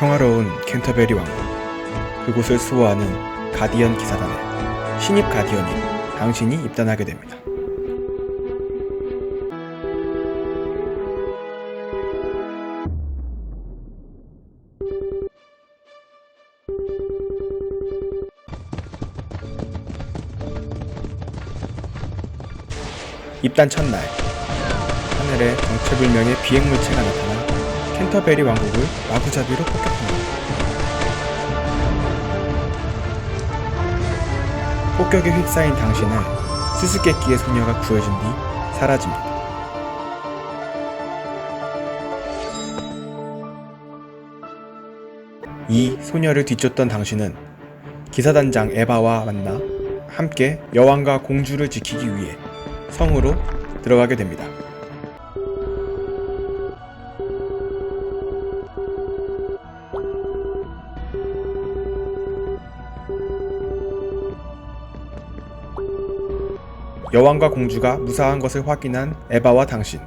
평화로운 캔터베리 왕국 그곳을 수호하는 가디언 기사단에 신입 가디언인 당신이 입단하게 됩니다. 입단 첫날 하늘에 정체불명의 비행물체가 나타나 캔터베리 왕국을 마구잡이로 폭격합니다. 폭격에 휩싸인 당신은 수수께끼의 소녀가 구해준 뒤 사라집니다. 이 소녀를 뒤쫓던 당신은 기사단장 에바와 만나 함께 여왕과 공주를 지키기 위해 성으로 들어가게 됩니다. 여왕과 공주가 무사한 것을 확인한 에바와 당신.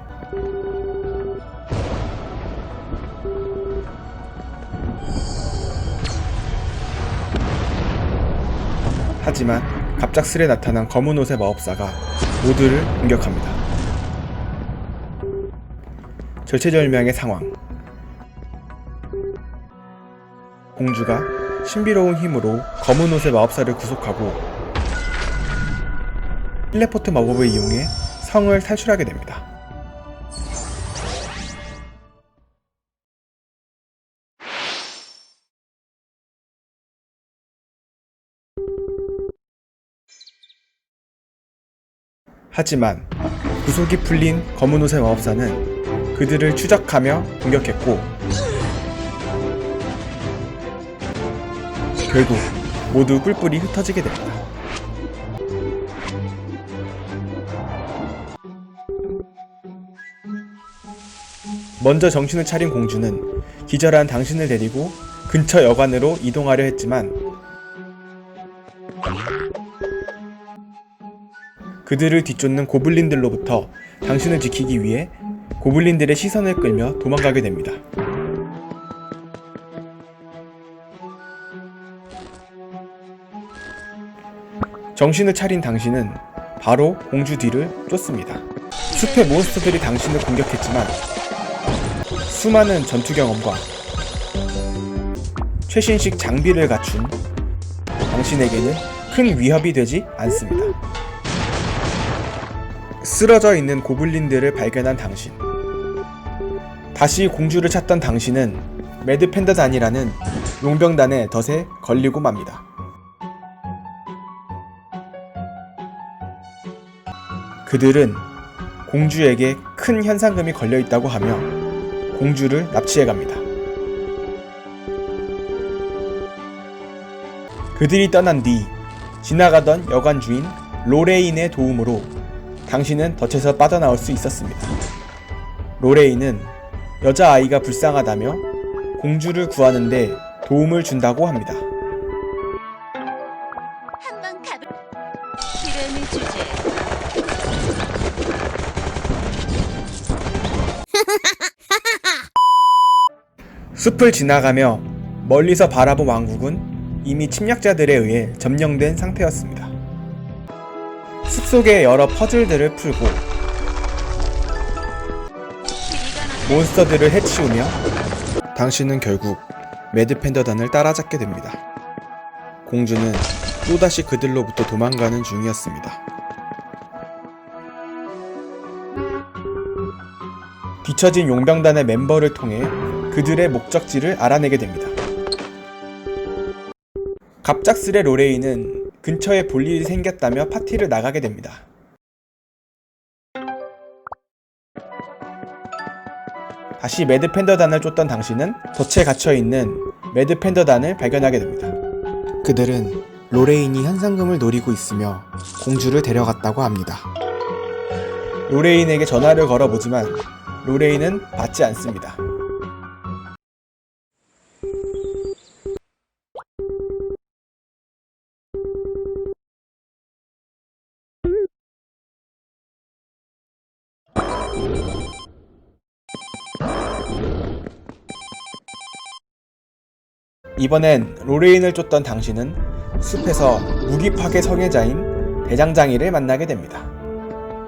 하지만 갑작스레 나타난 검은 옷의 마법사가 모두를 공격합니다. 절체절명의 상황. 공주가 신비로운 힘으로 검은 옷의 마법사를 구속하고 텔레포트 마법을 이용해 성을 탈출하게 됩니다. 하지만 구속이 풀린 검은 옷의 마법사는 그들을 추적하며 공격했고 결국 모두 뿔뿔이 흩어지게 됩니다. 먼저 정신을 차린 공주는 기절한 당신을 데리고 근처 여관으로 이동하려 했지만 그들을 뒤쫓는 고블린들로부터 당신을 지키기 위해 고블린들의 시선을 끌며 도망가게 됩니다. 정신을 차린 당신은 바로 공주 뒤를 쫓습니다. 숲의 몬스터들이 당신을 공격했지만 수많은 전투 경험과 최신식 장비를 갖춘 당신에게는 큰 위협이 되지 않습니다. 쓰러져 있는 고블린들을 발견한 당신. 다시 공주를 찾던 당신은 매드 팬더단이라는 용병단의 덫에 걸리고 맙니다. 그들은 공주에게 큰 현상금이 걸려 있다고 하며 공주를 납치해 갑니다. 그들이 떠난 뒤 지나가던 여관 주인 로레인의 도움으로 당신은 덫에서 빠져나올 수 있었습니다. 로레인은 여자아이가 불쌍하다며 공주를 구하는데 도움을 준다고 합니다. 숲을 지나가며 멀리서 바라본 왕국은 이미 침략자들에 의해 점령된 상태였습니다. 숲 속의 여러 퍼즐들을 풀고 몬스터들을 해치우며 당신은 결국 매드 팬더단을 따라잡게 됩니다. 공주는 또다시 그들로부터 도망가는 중이었습니다. 뒤처진 용병단의 멤버를 통해 그들의 목적지를 알아내게 됩니다. 갑작스레 로레이는 근처에 볼 일이 생겼다며 파티를 나가게 됩니다. 다시 매드 팬더단을 쫓던 당신은 덫에 갇혀 있는 매드 팬더단을 발견하게 됩니다. 그들은 로레인이 현상금을 노리고 있으며 공주를 데려갔다고 합니다. 로레인에게 전화를 걸어보지만 로레인은 받지 않습니다. 이번엔 로레인을 쫓던 당신은 숲에서 무기 파괴 성애자인 대장장이를 만나게 됩니다.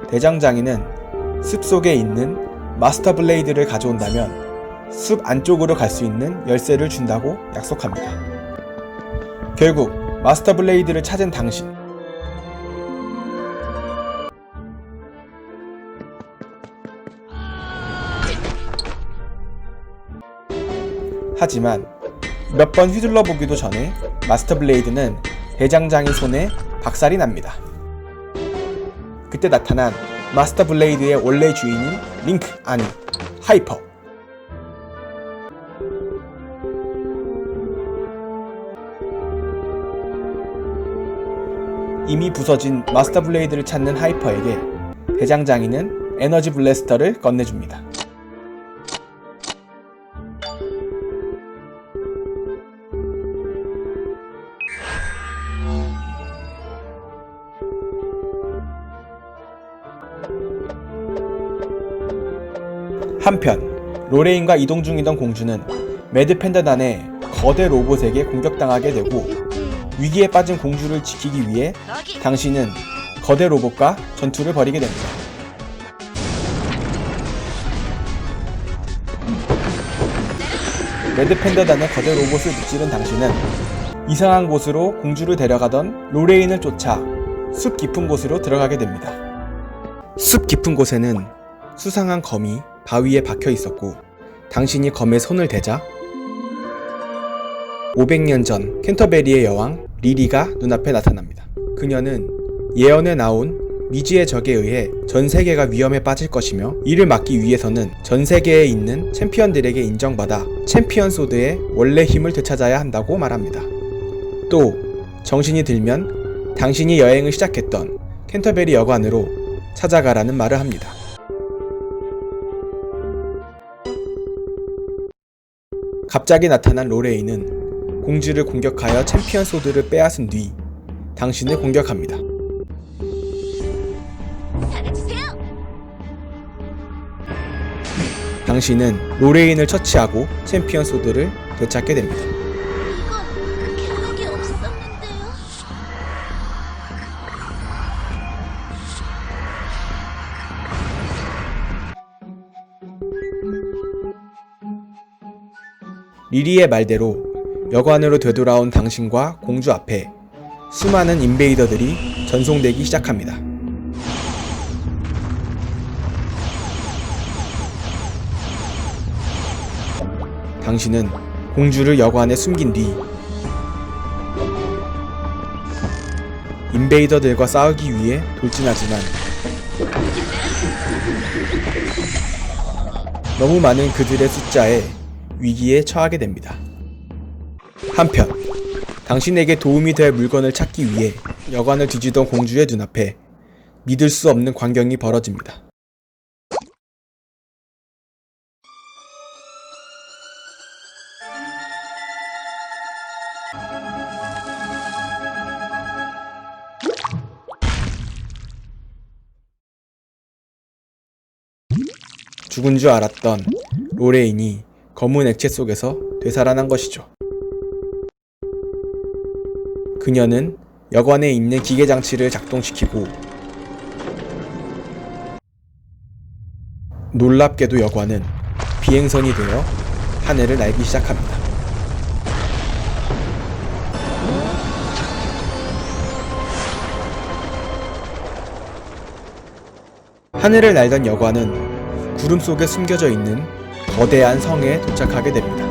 대장장이는 숲 속에 있는 마스터 블레이드를 가져온다면 숲 안쪽으로 갈 수 있는 열쇠를 준다고 약속합니다. 결국 마스터 블레이드를 찾은 당신. 하지만 몇 번 휘둘러 보기도 전에 마스터 블레이드는 대장장이 손에 박살이 납니다. 그때 나타난 마스터 블레이드의 원래 주인인 링크 아니 하이퍼. 이미 부서진 마스터 블레이드를 찾는 하이퍼에게 대장장이는 에너지 블래스터를 건네줍니다. 한편 로레인과 이동 중이던 공주는 매드 팬더단의 거대 로봇에게 공격당하게 되고 위기에 빠진 공주를 지키기 위해 당신은 거대 로봇과 전투를 벌이게 됩니다. 레드 팬더단의 거대 로봇을 무찌른 당신은 이상한 곳으로 공주를 데려가던 로레인을 쫓아 숲 깊은 곳으로 들어가게 됩니다. 숲 깊은 곳에는 수상한 검이 바위에 박혀 있었고 당신이 검에 손을 대자 500년 전 캔터베리의 여왕 리리가 눈앞에 나타납니다. 그녀는 예언에 나온 미지의 적에 의해 전 세계가 위험에 빠질 것이며 이를 막기 위해서는 전 세계에 있는 챔피언들에게 인정받아 챔피언 소드의 원래 힘을 되찾아야 한다고 말합니다. 또 정신이 들면 당신이 여행을 시작했던 캔터베리 여관으로 찾아가라는 말을 합니다. 갑자기 나타난 로레이는 공주를 공격하여 챔피언 소드를 빼앗은 뒤 당신을 공격합니다. 당신은 로레인을 처치하고 챔피언 소드를 되찾게 됩니다. 리리의 말대로 여관으로 되돌아온 당신과 공주 앞에 수많은 인베이더들이 전송되기 시작합니다. 당신은 공주를 여관에 숨긴 뒤 인베이더들과 싸우기 위해 돌진하지만 너무 많은 그들의 숫자에 위기에 처하게 됩니다. 한편 당신에게 도움이 될 물건을 찾기 위해 여관을 뒤지던 공주의 눈앞에 믿을 수 없는 광경이 벌어집니다. 죽은 줄 알았던 로레인이 검은 액체 속에서 되살아난 것이죠. 그녀는 여관에 있는 기계 장치를 작동시키고 놀랍게도 여관은 비행선이 되어 하늘을 날기 시작합니다. 하늘을 날던 여관은 구름 속에 숨겨져 있는 거대한 성에 도착하게 됩니다.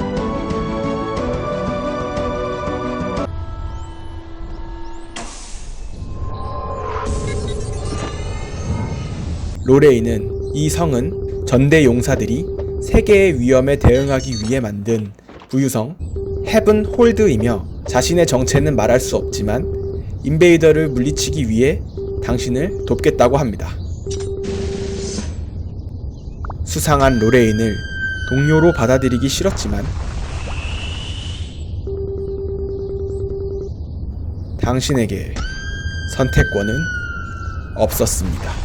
로레이는 이 성은 전대 용사들이 세계의 위험에 대응하기 위해 만든 부유성 헤븐 홀드이며 자신의 정체는 말할 수 없지만 인베이더를 물리치기 위해 당신을 돕겠다고 합니다. 수상한 로레인을 동료로 받아들이기 싫었지만 당신에게 선택권은 없었습니다.